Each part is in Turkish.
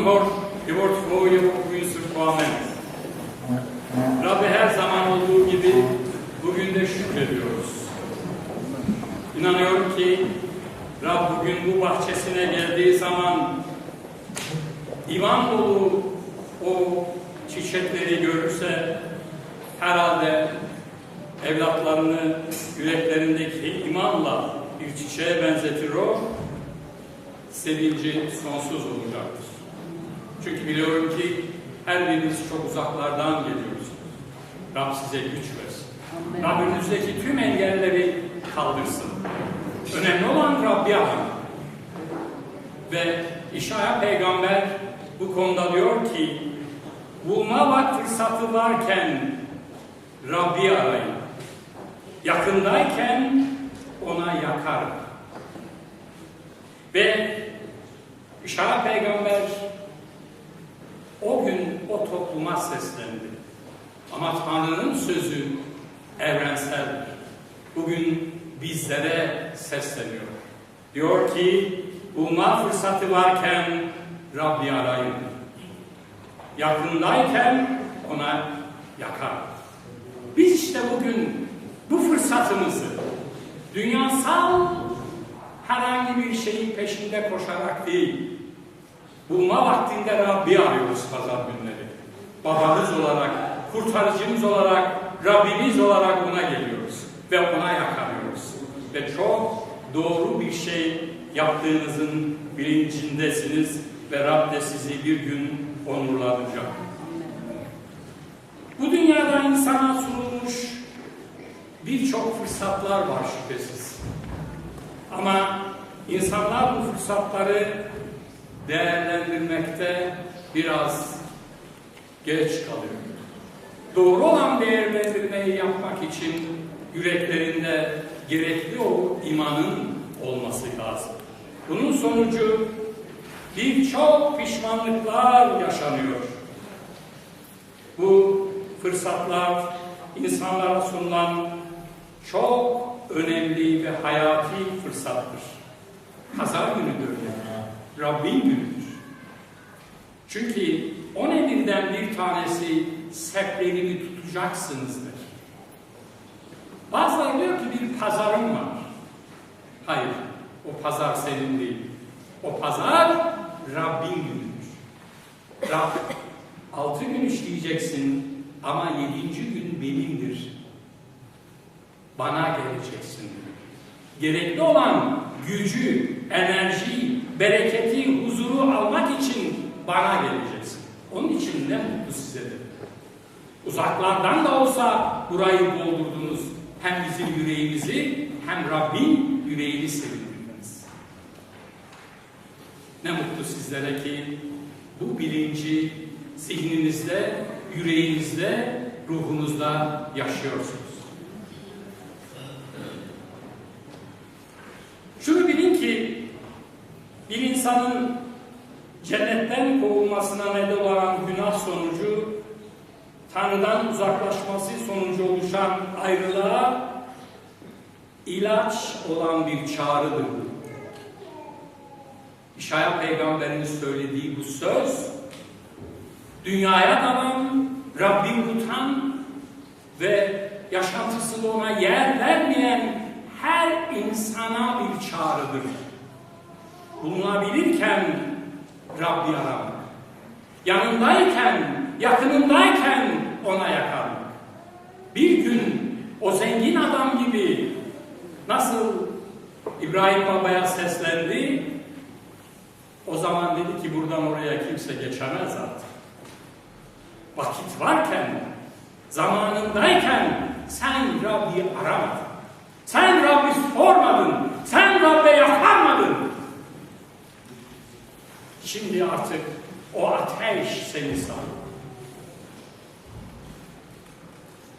Vårt tvåje och Yusuf Amen. Rabbi her zaman olduğu gibi bugün de şükrediyoruz. İnanıyorum ki Rab bugün bu bahçesine geldiği zaman iman dolu o çiçekleri görürse herhalde evlatlarını yüreklerindeki imanla bir çiçeğe benzetir o, sevinci sonsuz olacaktır. Çünkü biliyorum ki her biriniz çok uzaklardan geliyorsunuz. Rab size güç versin. Rab önünüzdeki tüm engelleri kaldırsın. Önemli olan Rabbi aman. Ve İşaya peygamber bu konuda diyor ki bulma bak fırsatı varken Rabbi arayın. Yakındayken ona yakar. Ve İşaya peygamber o gün o topluma seslendi. Ama Tanrı'nın sözü evrenseldir. Bugün bizlere sesleniyor. Diyor ki bulma fırsatı varken Rabbi arayın. Yakındayken ona yakar. Biz işte bugün bu fırsatımızı dünyasal herhangi bir şeyin peşinde koşarak değil, bulma vaktinde Rabbi arıyoruz pazar günleri. Babamız olarak, kurtarıcımız olarak, Rabbimiz olarak ona geliyoruz ve ona yakarıyoruz. Ve çok doğru bir şey yaptığınızın bilincindesiniz ve Rab de sizi bir gün onurlanacak. Bu dünyada insana sunulmuş birçok fırsatlar var şüphesiz. Ama insanlar bu fırsatları değerlendirmekte biraz geç kalıyor. Doğru olan değerlendirmeyi yapmak için yüreklerinde gerekli o imanın olması lazım. Bunun sonucu birçok pişmanlıklar yaşanıyor. Bu fırsatlar insanlara sunulan çok önemli ve hayati fırsattır. Pazar günüdür. Rabbin günüdür. Çünkü on emirden bir tanesi seplerimi tutacaksınızdır. Bazıları diyor ki bir pazarım var. Hayır, o pazar senin değil. O pazar Rabbin günüdür. Rab, altı gün işleyeceksin ama yedinci gün benimdir. Bana geleceksin. Gerekli olan gücü, enerji, bereketi, huzuru almak için bana geleceksin. Onun için ne mutlu size de. Uzaklardan da olsa burayı doldurdunuz. Hem bizim yüreğimizi hem Rabbin yüreğini sevindirdiniz. Ne mutlu sizlere ki bu bilinci zihninizde, yüreğinizde, ruhunuzda yaşıyorsunuz. Şunu bilin ki bir insanın cennetten kovulmasına neden olan günah sonucu Tanrı'dan uzaklaşması sonucu oluşan ayrılığa ilaç olan bir çağrıdır bu. İşaya peygamberin söylediği bu söz dünyaya dalan, Rabbim utan ve yaşantısında ona yer vermeyen her insana bir çağrıdır. Bulunabilirken Rabbi aramak. Yanındayken, yakınındayken ona yakarmak. Bir gün o zengin adam gibi nasıl İbrahim Baba'ya seslendi, o zaman dedi ki buradan oraya kimse geçemez artık. Vakit varken, zamanındayken sen Rabbi aramadın. Sen Rabbi sormadın. Sen Rabbe yakarmadın. Şimdi artık o ateş seni sarıyor.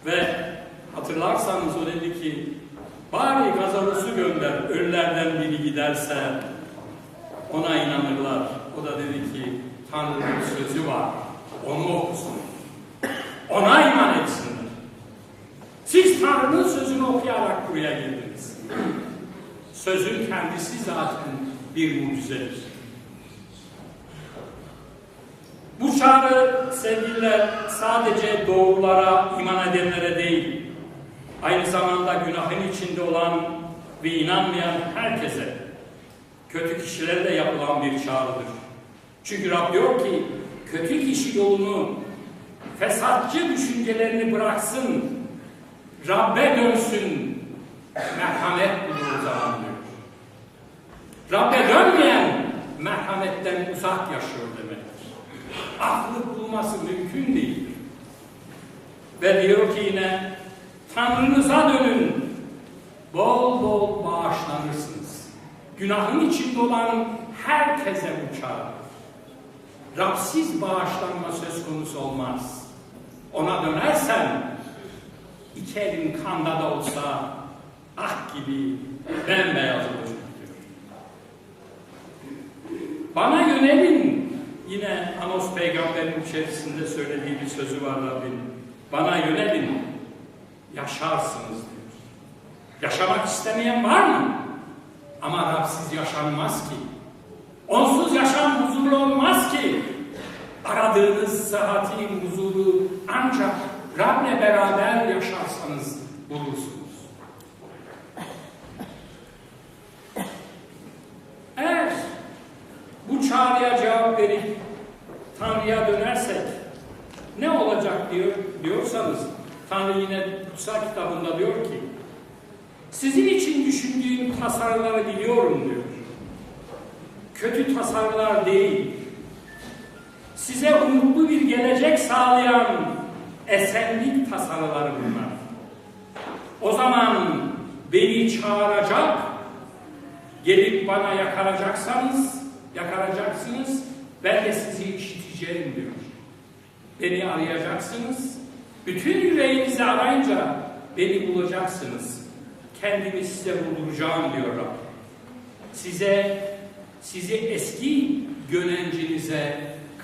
Ve hatırlarsanız o dedi ki bari gazarosu gönder ölülerden biri giderse ona inanırlar. O da dedi ki Tanrı'nın sözü var. Onu okusun. Ona iman etsinler. Siz Tanrı'nın sözünü okuyarak buraya geldiniz. Sözün kendisi zaten bir mucizedir. Bu çağrı sevgililer sadece doğrulara, iman edenlere değil, aynı zamanda günahın içinde olan ve inanmayan herkese, kötü kişilere de yapılan bir çağrıdır. Çünkü Rab diyor ki, kötü kişi yolunu, fesatçı düşüncelerini bıraksın, Rabbe dönsün, merhamet bulur zaman diyor. Rabbe dönmeyen merhametten uzak yaşıyor demektir. Aklı bulması mümkün değil. Ve diyor ki yine Tanrınıza dönün. Bol bol bağışlanırsınız. Günahın içinde olan herkese bu çağrı. Rabsiz bağışlanma söz konusu olmaz. Ona dönersen iki elin kanda da olsa ak gibi bembeyaz olur. Bana yönelin. Yine Anos peygamberin içerisinde söylediği bir sözü var Rabbim. Bana yönelin. Yaşarsınız diyor. Yaşamak istemeyen var mı? Ama Rabsiz yaşanmaz ki. Onsuz yaşam huzurlu olmaz ki. Aradığınız sıhhati, huzuru ancak Rab'le beraber yaşarsanız bulursunuz. Eğer bu çağrıya cevap verip Tanrı'ya dönersek ne olacak diyor diyorsanız Tanrı yine kutsal kitabında diyor ki sizin için düşündüğüm tasarıları biliyorum diyor. Kötü tasarılar değil. Size umutlu bir gelecek sağlayan esenlik tasarıları bunlar. O zaman beni çağıracak, gelip bana yakaracaksanız, yakaracaksınız, ben de sizi işiteceğim diyor. Beni arayacaksınız, bütün yüreğinizi arayınca beni bulacaksınız. Kendimi size bulduracağım diyor Rab. Size, sizi eski gönencinize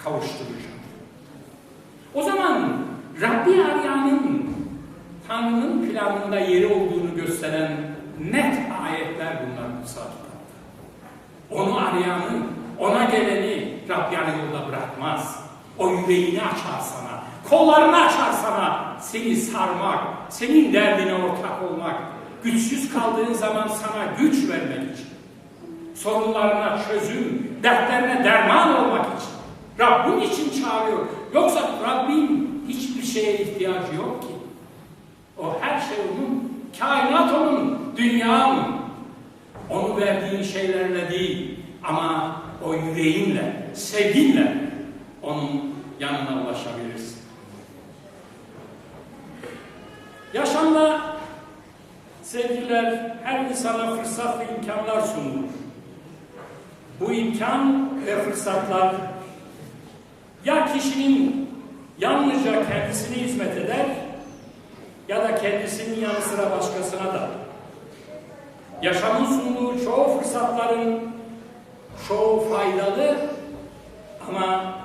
kavuşturacağım. O zaman Rabbi arayanın Tanrı'nın planında yeri olduğunu gösteren net ayetler bunlar kutsal. Onu arayanı, ona geleni Rabbi yarı yolda bırakmaz. O yüreğini açar sana, kollarını açar sana, seni sarmak, senin derdine ortak olmak, güçsüz kaldığın zaman sana güç vermek için, sorunlarına çözüm, dertlerine derman olmak için. Rab bunun için çağırıyor. Yoksa Rabbin hiçbir şeye ihtiyacı yok ki. O her şey onun, kainat onun, dünya onun. Onu verdiğin şeylerle değil ama o yüreğinle, sevginle onun yanına ulaşabilirsin. Yaşamda sevgililer her insana fırsat ve imkanlar sunulur. Bu imkan ve fırsatlar ya kişinin yalnızca kendisine hizmet eder ya da kendisinin yanı sıra başkasına da. Yaşamın sunduğu çoğu fırsatların çoğu faydalı ama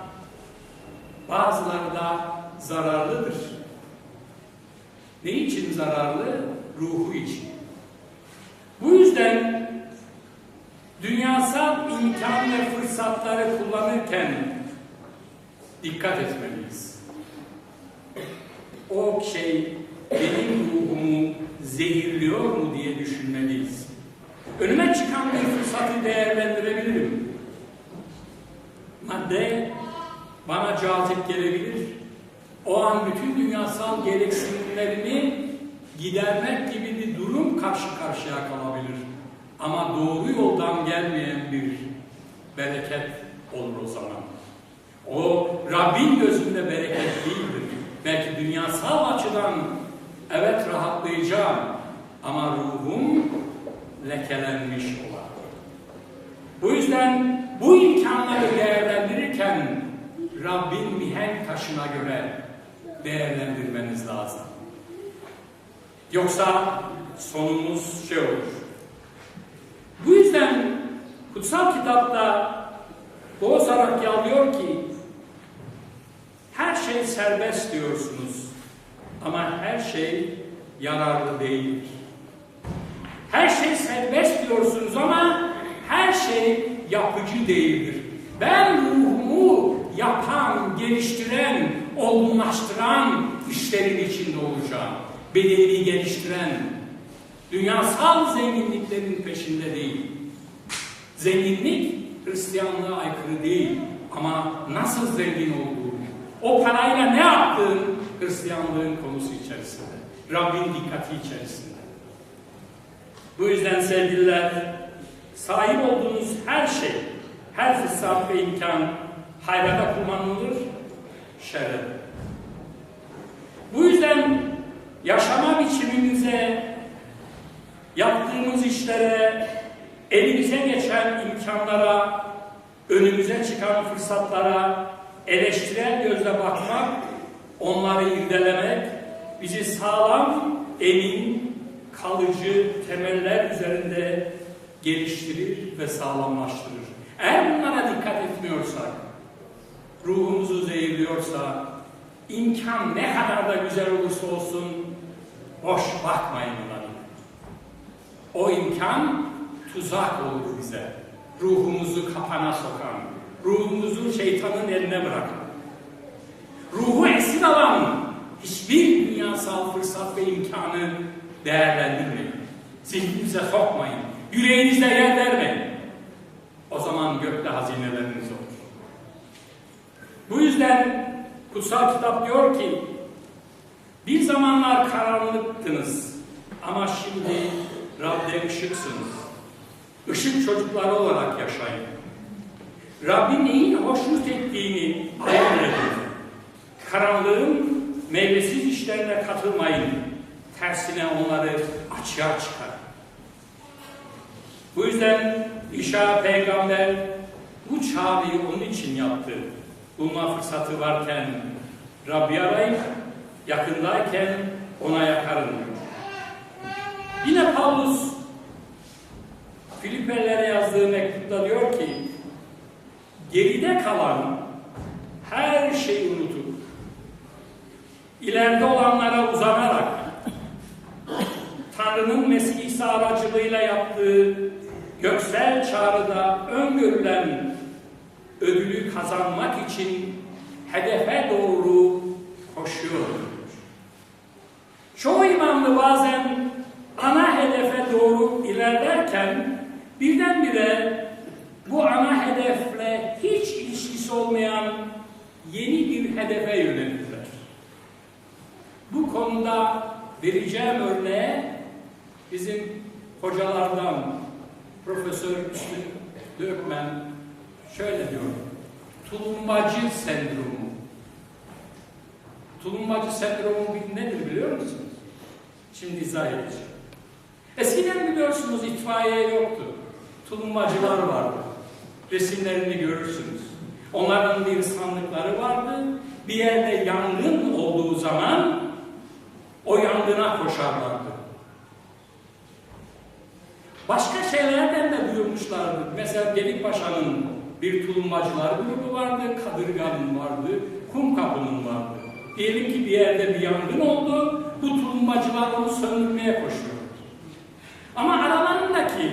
bazıları da zararlıdır. Ne için zararlı? Ruhu için. Bu yüzden dünyasal imkan ve fırsatları kullanırken dikkat etmeliyiz. O şey benim ruhumu zehirliyor mu diye düşünmeliyiz. Önüme çıkan bir fırsatı değerlendirebilirim. Madde bana cazip gelebilir. O an bütün dünyasal gereksinimlerimi gidermek gibi bir durum karşı karşıya kalabilir. Ama doğru yoldan gelmeyen bir bereket olur o zaman. O Rabbin gözünde bereket değildir. Belki dünyasal açıdan evet rahatlayacağım ama ruhum lekelenmiş olan. Bu yüzden bu imkanları değerlendirirken Rabbin mihenk taşına göre değerlendirmeniz lazım. Yoksa sonumuz şey olur. Bu yüzden kutsal kitapta Boğaz Arakya diyor ki her şey serbest diyorsunuz ama her şey yararlı değildir. Serbest diyorsunuz ama her şey yapıcı değildir. Ben ruhumu yapan, geliştiren, olgunlaştıran işlerin içinde olacağım. Bedenini geliştiren, dünyasal zenginliklerin peşinde değil. Zenginlik Hristiyanlığa aykırı değil ama nasıl zengin olduğunu, o parayla ne yaptığın Hristiyanlığın konusu içerisinde. Rabbin dikkati içerisinde. Bu yüzden sevgililer, sahip olduğunuz her şey, her fırsat ve imkan hayrata kullanılır, şerre. Bu yüzden yaşama biçimimize, yaptığımız işlere, elimize geçen imkanlara, önümüze çıkan fırsatlara eleştirel gözle bakmak, onları irdelemek, bizi sağlam, emin, kalıcı temeller üzerinde geliştirir ve sağlamlaştırır. Eğer bunlara dikkat etmiyorsak, ruhumuzu zehirliyorsa, imkan ne kadar da güzel olursa olsun boş bakmayın onlara. O imkan tuzak olur bize. Ruhumuzu kapana sokan, ruhumuzu şeytanın eline bırakan, ruhu esir alan hiçbir dünyasal fırsat ve imkanı değerlendirmeyin. Zihninize sokmayın. Yüreğinizde yer vermeyin. O zaman gökte hazineleriniz olur. Bu yüzden kutsal kitap diyor ki bir zamanlar karanlıktınız ama şimdi Rab'de ışıksınız. Işık çocukları olarak yaşayın. Rabbin neyin hoşnut ettiğini ayırt edin. Karanlığın meyvesiz işlerine katılmayın. Tersine onları açığa çıkar. Bu yüzden İşa peygamber bu çağrıyı onun için yaptı. Bulma fırsatı varken Rabbi arayın, yakındayken ona yakarın. Yine Paulus Filipelilere yazdığı mektupta diyor ki geride kalan her şeyi unutup ileride olanlara uzanarak Tanrı'nın Mesih İsa aracılığıyla yaptığı göksel çağrıda öngörülen ödülü kazanmak için hedefe doğru koşuyor. Çoğu imamlı bazen ana hedefe doğru ilerlerken birdenbire bu ana hedefle hiç ilişkisi olmayan yeni bir hedefe yönelirler. Bu konuda vereceğim örneğe bizim hocalardan Profesör Müslüm Dökmen şöyle diyor. Tulumbacı sendromu. Tulumbacı sendromu nedir biliyor musunuz? Şimdi izah edeceğim. Eskiden biliyorsunuz itfaiye yoktu. Tulumbacılar vardı. Resimlerini görürsünüz. Onların bir sandıkları vardı. Bir yerde yangın olduğu zaman o yangına koşarlardı. Başka şeylerden de duyurmuşlardı. Mesela Delikpaşa'nın bir tulumbacılar grubu vardı, Kadırga'nın vardı, Kumkapı'nın vardı. Diyelim ki bir yerde bir yangın oldu, bu tulumbacılar onu söndürmeye koşuyor. Ama aralarındaki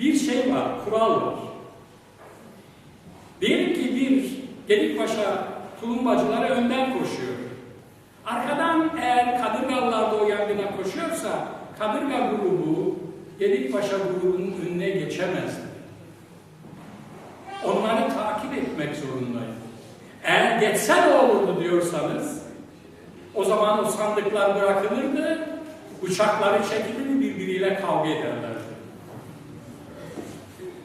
bir şey var, kural var. Diyelim ki bir Delikpaşa tulumbacıları önden koşuyor. Arkadan eğer Kadırgalılar da o yangına koşuyorsa, Kadırga grubu Gedikpaşa grubunun önüne geçemezdi. Onları takip etmek zorundaydı. Eğer geçse ne olurdu diyorsanız, o zaman o sandıklar bırakılırdı, uçakları çekilir birbiriyle kavga ederlerdi.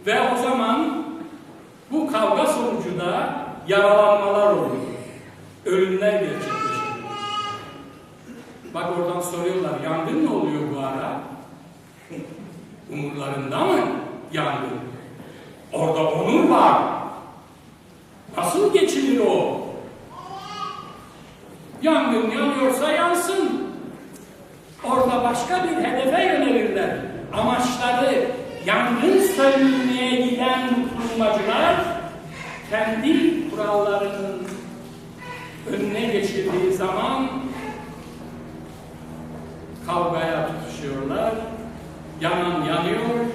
Ve o zaman bu kavga sonucu da yaralanmalar olurdu. Ölümler gerçekleşirdi. Bak oradan soruyorlar, yangın mı oluyor bu ara? Umurlarında mı yangın? Orada onur var. Nasıl geçilir o? Yangın yanıyorsa yansın. Orada başka bir hedefe yönelirler. Amaçları yangın söndürmeye giden kurmacılar kendi kurallarının önüne geçirdiği zaman kavgaya tutuşuyorlar. Yanan yanıyor,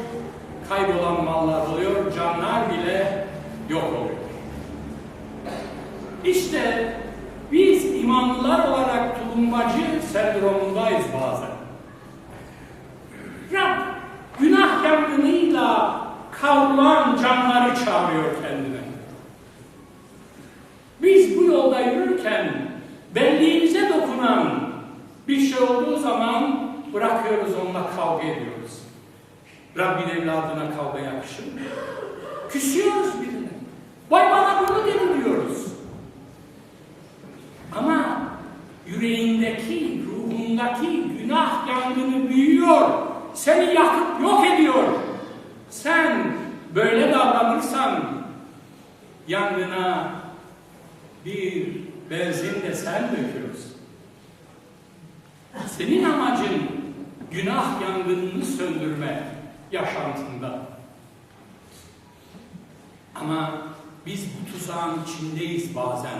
kaybolan mallar oluyor, canlar bile yok oluyor. İşte biz imanlılar olarak tulumbacı sendromundayız bazen. Rab günah yangınıyla kavrulan canları çağırıyor kendine. Biz bu yolda yürürken benliğimize dokunan bir şey olduğu zaman bırakıyoruz onunla kavga ediyoruz. Rabbin evladına kavga yakışır mı? Küsüyoruz birine. Vay bana bunu dedi diyoruz. Ama yüreğindeki, ruhundaki günah yangını büyüyor. Seni yakıp yok ediyor. Sen böyle davranırsan yangına bir benzin de sen döküyorsun. Senin amacın günah yangınını söndürme yaşantında. Ama biz bu tuzağın içindeyiz bazen.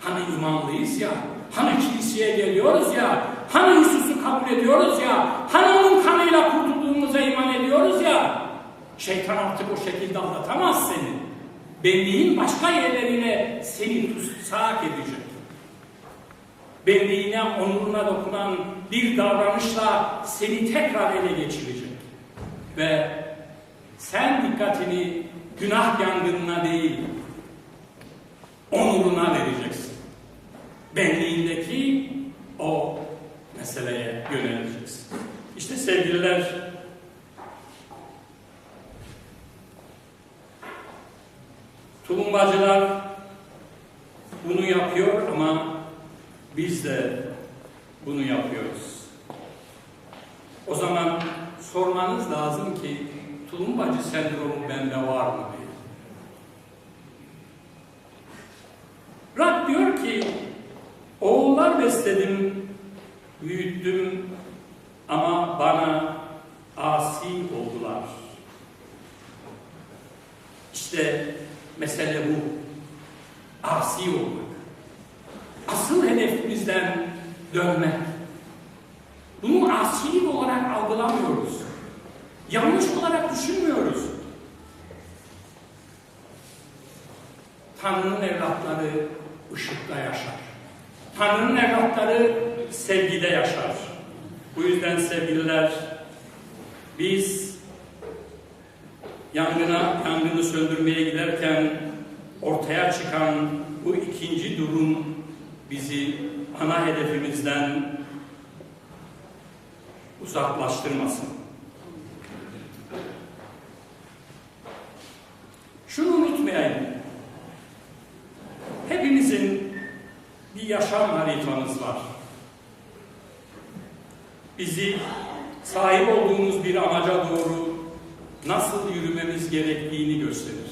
Hani imanlıyız ya, hani kiliseye geliyoruz ya, hani Yusuf'u kabul ediyoruz ya, hani onun kanıyla kurtulduğumuza iman ediyoruz ya. Şeytan artık o şekilde anlatamaz seni. Benliğin başka yerlerine seni tutsak edecek. Benliğine, onuruna dokunan bir davranışla seni tekrar ele geçirecek. Ve sen dikkatini günah yangınına değil, onuruna vereceksin. Benliğindeki o meseleye yöneleceksin. İşte sevgililer, tulumbacılar bunu yapıyor ama biz de bunu yapıyoruz. O zaman sormanız lazım ki tulumbacı sendromu bende var mı diye. Rab diyor ki oğullar besledim, büyüttüm ama bana asi oldular. İşte mesele bu. Asi olmak. Asıl hedefimizden dönmek. Bunu asilik olarak algılamıyoruz. Yanlış olarak düşünmüyoruz. Tanrı'nın evlatları ışıkta yaşar. Tanrı'nın evlatları sevgide yaşar. Bu yüzden sevgililer biz yangına, yangını söndürmeye giderken ortaya çıkan bu ikinci durum bizi ana hedefimizden uzaklaştırmasın. Şunu unutmayalım. Hepimizin bir yaşam haritamız var. Bizi sahip olduğumuz bir amaca doğru nasıl yürümemiz gerektiğini gösterir.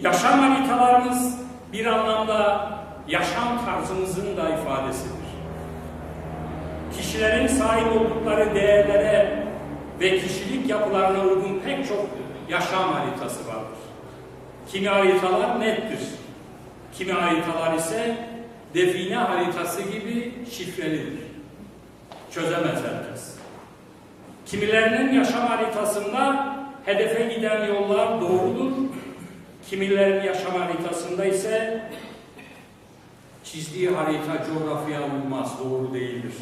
Yaşam haritalarımız bir anlamda yaşam tarzımızın da ifadesidir. Kişilerin sahip oldukları değerlere ve kişilik yapılarına uygun pek çok yaşam haritası vardır. Kimi haritalar nettir. Kimi haritalar ise define haritası gibi şifrelidir. Çözemez herkes. Kimilerinin yaşam haritasında hedefe giden yollar doğrudur. Kimilerinin yaşam haritasında ise çizdiği harita coğrafya uymaz, doğru değildir.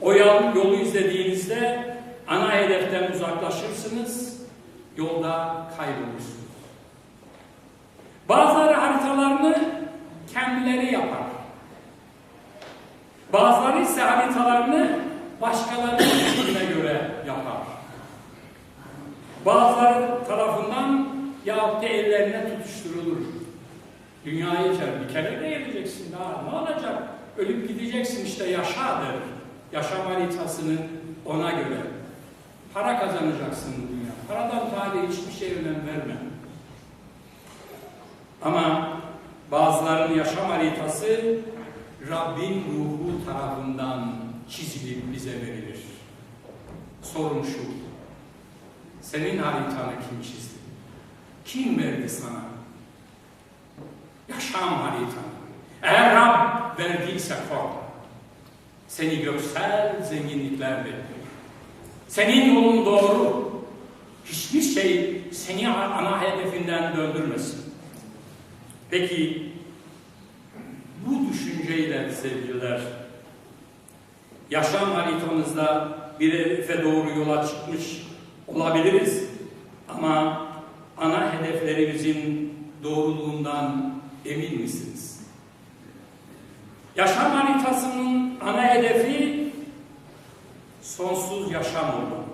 O yolu izlediğinizde ana hedeften uzaklaşırsınız, yolda kaybolursunuz. Bazıları haritalarını kendileri yapar. Bazıları ise haritalarını başkalarının fikrine göre yapar. Bazıları tarafından yahut da ellerine tutuşturulur. Dünyayı içer, bir kere de geleceksin daha ne olacak? Ölüp gideceksin işte yaşa der. Yaşam haritasını ona göre. Para kazanacaksın dünya. Paradan tali hiçbir şey önem verme. Ama bazılarının yaşam haritası Rabbin ruhu tarafından çizilip bize verilir. Sorun şu. Senin haritanı kim çizdi? Kim verdi sana? Yaşam haritanı. Eğer Rab verdiyse korkma. Seni göksel zenginlikler bekliyor. Senin yolun doğru. Hiçbir şey seni ana hedefinden döndürmesin. Peki bu düşünceyle sevgililer yaşam haritamızda bir hedefe doğru yola çıkmış olabiliriz ama ana hedeflerimizin doğruluğundan emin misiniz? Yaşam haritasının ana hedefi sonsuz yaşam olmalıdır.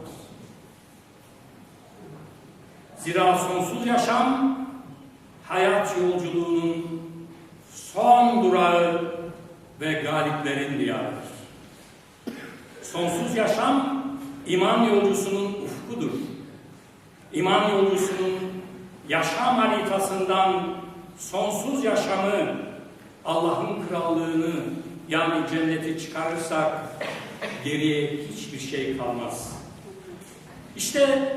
Zira sonsuz yaşam hayat yolculuğunun son durağı ve galiplerin diyarıdır. Sonsuz yaşam iman yolcusunun ufkudur. İman yolcusunun yaşam haritasından sonsuz yaşamı Allah'ın krallığını yani cenneti çıkarırsak geriye hiçbir şey kalmaz. İşte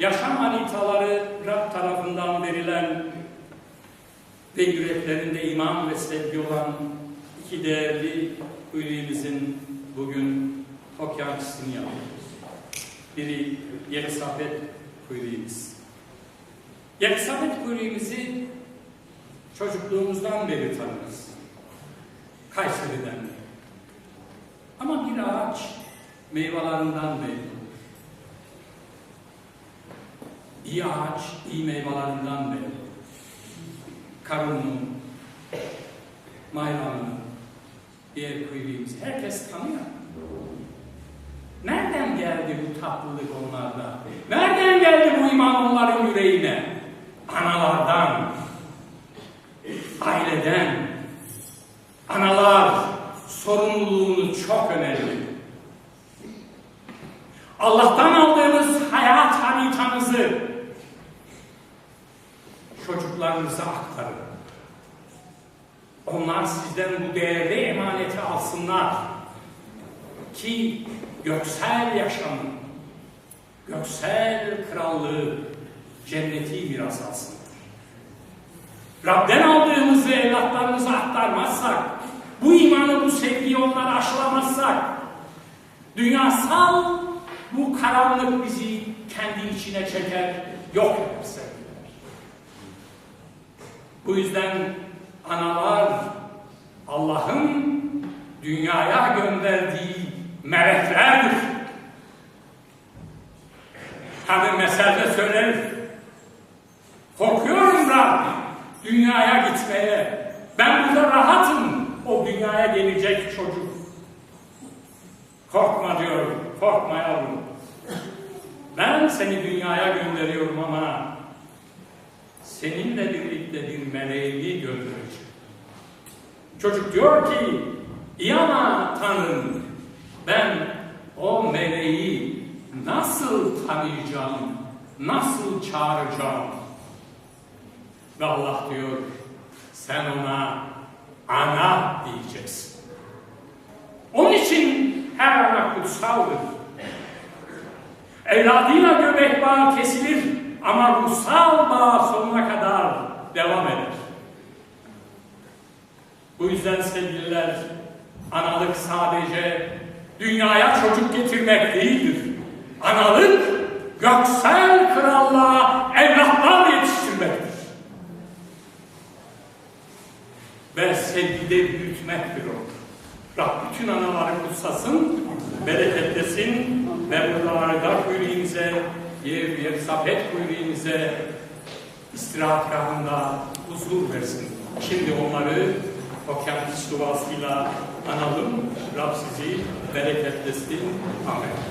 yaşam haritaları Rab tarafından verilen ve yüreklerinde iman ve sevgi olan iki değerli üyemizin bugün okyanusunu yapıyoruz. Biri Yelisabet kuyruğumuz. Yelisabet kuyruğumuzu çocukluğumuzdan beri tanırız. Kayseri'den beri. Ama bir ağaç meyvelerinden belli olur. İyi ağaç iyi meyvelerinden belli olur. Karun'un, Mayran'ın, diğer kuyruğumuzu herkes tanıyor. Nereden geldi bu tatlılık onlarda? Nereden geldi bu iman onların yüreğine? Analardan, aileden. Analar sorumluluğunu çok önemli. Allah'tan aldığınız hayat haritanızı çocuklarınıza aktarın. Onlar sizden bu değerli emaneti alsınlar ki göksel yaşamı, göksel krallığı, cenneti miras alsınlar. Rab'den aldığımızı evlatlarımıza aktarmazsak, bu imanı, bu sevgiyi onlara aşılamazsak, dünyasal bu karanlık bizi kendi içine çeker, yok eder. Bu yüzden analar Allah'ın dünyaya gönderdiği meleklerdir. Hani meselde söyler, korkuyorum Rab dünyaya gitmeye. Ben burada rahatım o dünyaya gelecek çocuk. Korkma diyorum, korkma yavrum. Ben seni dünyaya gönderiyorum ama seninle birlikte bir meleğimi göndereceğim. Çocuk diyor ki, iyi ama Tanrım, ben o meleği nasıl tanıyacağım, nasıl çağıracağım? Ve Allah diyor, sen ona ana diyeceksin. Onun için her ana kutsaldır. Evladıyla göbek bağı kesilir ama ruhsal bağ sonuna kadar devam eder. Bu yüzden sevgililer, analık sadece dünyaya çocuk getirmek değildir. Analık, göksel krallığa evlatlar yetiştirmektir. Ve sevgide büyütmektir o. Rab bütün anaları kutsasın, bereketlesin ve buralarda kuyruğumuze, yer yer sapet kuyruğumuze istirahatgahında huzur versin. Şimdi onları o kendisi duasıyla analım. Rab sizi bereketlesin. Amin.